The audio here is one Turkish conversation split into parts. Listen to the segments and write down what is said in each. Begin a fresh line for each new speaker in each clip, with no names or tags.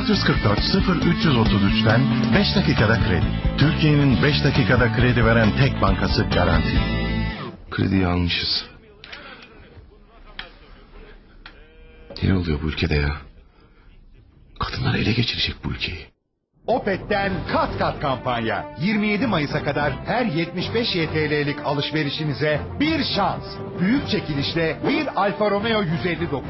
444 0333'ten 5 dakikada kredi. Türkiye'nin 5 dakikada kredi veren tek bankası Garanti.
Krediyi almışız. Ne oluyor bu ülkede ya? Kadınlar ele geçirecek bu ülkeyi.
Opet'ten kat kat kampanya. 27 Mayıs'a kadar her 75 YTL'lik alışverişinize bir şans. Büyük çekilişle bir Alfa Romeo 159,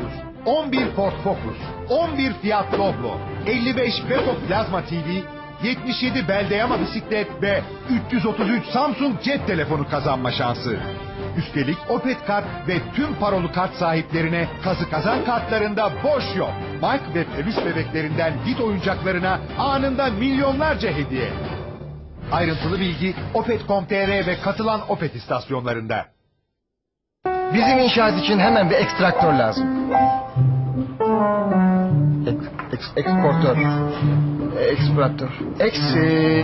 11 Ford Focus, 11 Fiat Doblo, 55 Beto Plazma TV, 77 Beldeyama bisiklet ve 333 Samsung cep telefonu kazanma şansı. Üstelik Opet kart ve tüm parolu kart sahiplerine kazı kazan kartlarında boş yok. Mike ve peluş bebeklerinden git oyuncaklarına anında milyonlarca hediye. Ayrıntılı bilgi opet.com.tr ve katılan Opet istasyonlarında.
Bizim inşaat için hemen bir ekstraktör lazım. Ek, eks- eksportör. Ekstraktör. Eks,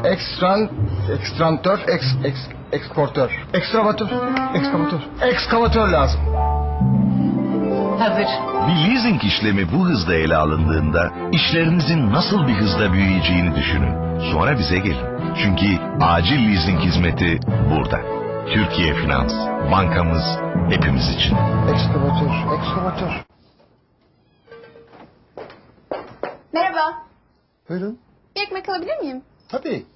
ekstran, ekstrantör, eks, eks, eksportör. Ekstravatör. Ekskavatör. Ekskavatör lazım.
Hazır.
Bir leasing işlemi bu hızda ele alındığında işlerinizin nasıl bir hızda büyüyeceğini düşünün. Sonra bize gelin. Çünkü acil leasing hizmeti burada. Türkiye Finans. Bankamız hepimiz için.
Ekskavatör. Ekskavatör.
Merhaba.
Buyurun.
Bir ekmek alabilir miyim?
Tabii.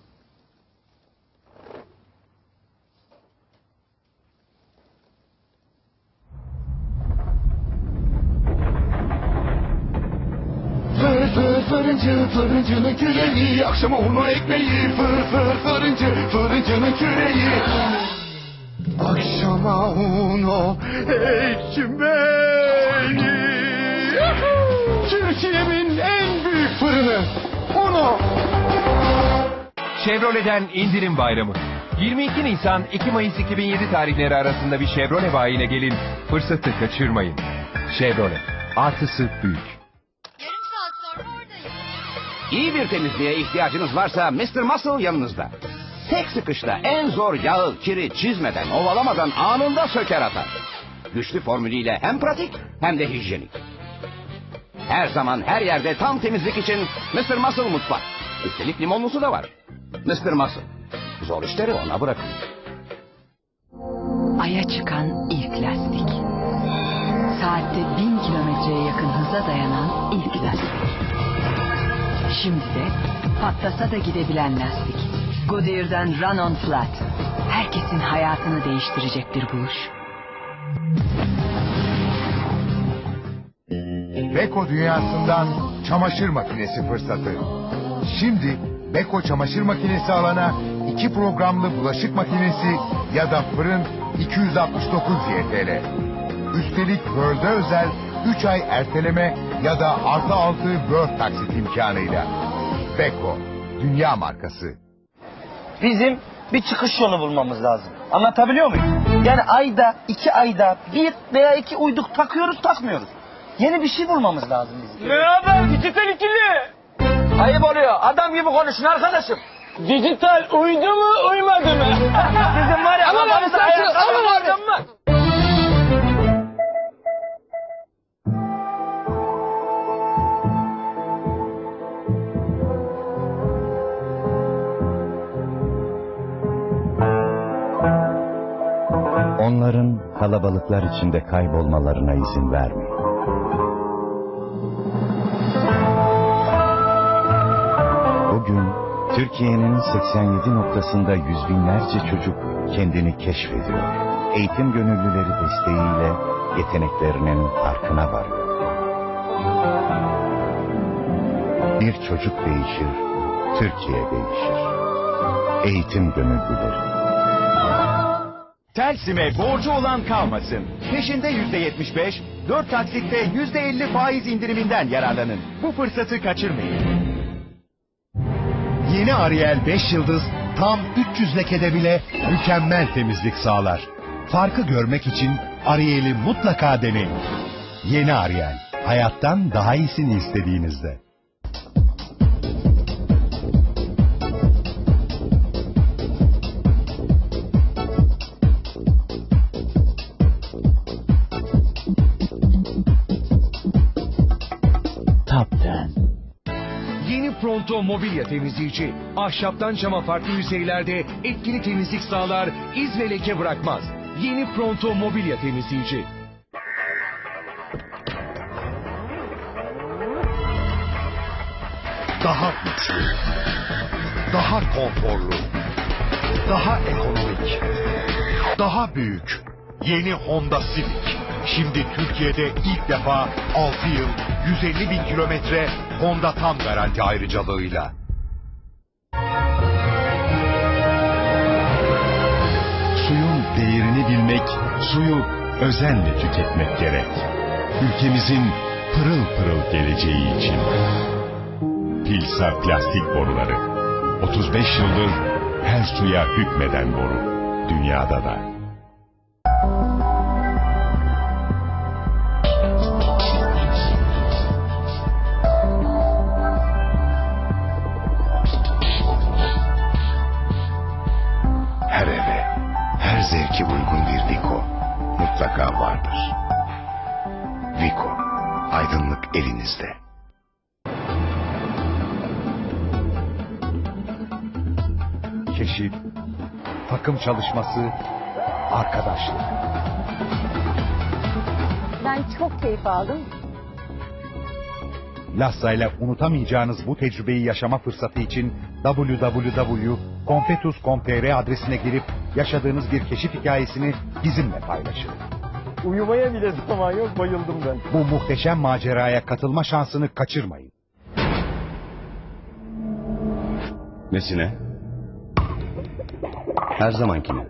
Fırıncı fırıncının küreği Akşama unu ekmeği fır fır fırıncı fırıncının küreği Akşama unu ekmeği Türkiye'min en büyük fırını Uno
Chevrolet'den indirim bayramı. 22 Nisan 2 Mayıs 2007 tarihleri arasında bir Chevrolet bayine gelin. Fırsatı kaçırmayın. Chevrolet. Artısı büyük.
İyi bir temizliğe ihtiyacınız varsa Mr. Muscle yanınızda. Tek sıkışta en zor yağı, kiri çizmeden, ovalamadan anında söker atar. Güçlü formülüyle hem pratik hem de hijyenik. Her zaman her yerde tam temizlik için Mr. Muscle mutfak. Üstelik limonlusu da var. Mr. Muscle. Zor işleri ona bırakın.
Ay'a çıkan ilk lastik. Saatte bin kilometreye yakın hıza dayanan ilk lastik. Şimdi de patlasa da gidebilen lastik. Goodyear'dan Run-On Flat. Herkesin hayatını değiştirecek bir buluş.
Beko dünyasından çamaşır makinesi fırsatı. Şimdi Beko çamaşır makinesi alana iki programlı bulaşık makinesi ya da fırın 269 YTL. Üstelik World'e özel 3 ay erteleme ya da artı altı World taksit imkanıyla. Beko, dünya markası.
Bizim bir çıkış yolu bulmamız lazım. Anlatabiliyor muyum? Yani ayda, iki ayda bir veya iki uyduk takıyoruz takmıyoruz. Yeni bir şey bulmamız lazım bizim.
Ne haber dijital ikili?
Ayıp oluyor. Adam gibi konuşun arkadaşım.
Dijital uydu mu uymadı mı?
Sizin var ya
Alın abi sen alın abi.
Kalabalıklar içinde kaybolmalarına izin vermeyin. Bugün Türkiye'nin 87 noktasında yüz binlerce çocuk kendini keşfediyor. Eğitim gönüllüleri desteğiyle yeteneklerinin farkına varıyor. Bir çocuk değişir, Türkiye değişir. Eğitim gönüllüleri.
Telsim'e borcu olan kalmasın. Peşinde yüzde yetmiş beş, dört taksitte yüzde elli faiz indiriminden yararlanın. Bu fırsatı kaçırmayın. Yeni Ariel 5 yıldız tam 300 lekede bile mükemmel temizlik sağlar. Farkı görmek için Ariel'i mutlaka deneyin. Yeni Ariel, hayattan daha iyisini istediğinizde.
Top 10.
Pronto mobilya temizleyici. Ahşaptan cama farklı yüzeylerde etkili temizlik sağlar, iz ve leke bırakmaz. Yeni Pronto mobilya temizleyici.
Daha güçlü, daha konforlu, daha ekonomik, daha büyük. Yeni Honda Civic. Şimdi Türkiye'de ilk defa 6 yıl 150 bin kilometre Honda tam garanti ayrıcalığıyla.
Suyun değerini bilmek, suyu özenle tüketmek gerek. Ülkemizin pırıl pırıl geleceği için. Pilsa plastik boruları. 35 yıldır her suya hükmeden boru. Dünyada da.
Zevki uygun bir Vico mutlaka vardır. Vico, aydınlık elinizde.
Keşif, takım çalışması, arkadaşlık.
Ben çok keyif aldım.
Lassa ile unutamayacağınız bu tecrübeyi yaşama fırsatı için www.confetus.com.tr adresine girip yaşadığınız bir keşif hikayesini bizimle paylaşın.
Uyumaya bile zaman yok bayıldım ben.
Bu muhteşem maceraya katılma şansını kaçırmayın.
Nesine? Her zamankine.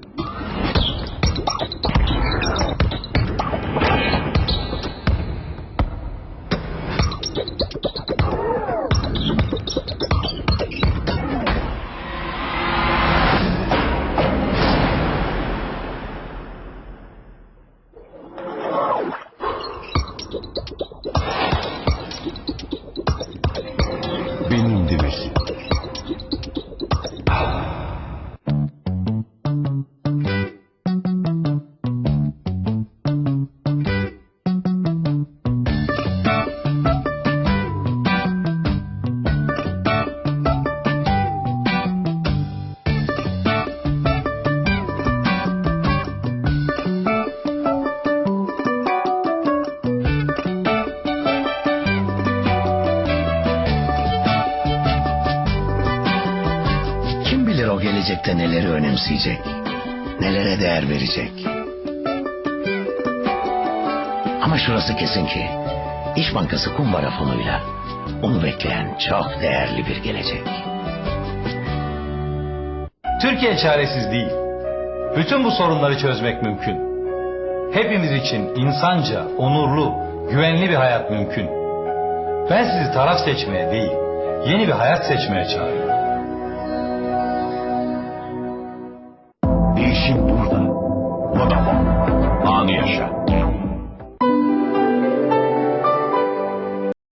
Gelecekte neleri önemseyecek, nelere değer verecek. Ama şurası kesin ki, İş Bankası kumbara fonuyla onu bekleyen çok değerli bir gelecek.
Türkiye çaresiz değil. Bütün bu sorunları çözmek mümkün. Hepimiz için insanca, onurlu, güvenli bir hayat mümkün. Ben sizi taraf seçmeye değil, yeni bir hayat seçmeye çağırıyorum.
Değişim burada. Vodafone. Anı yaşa.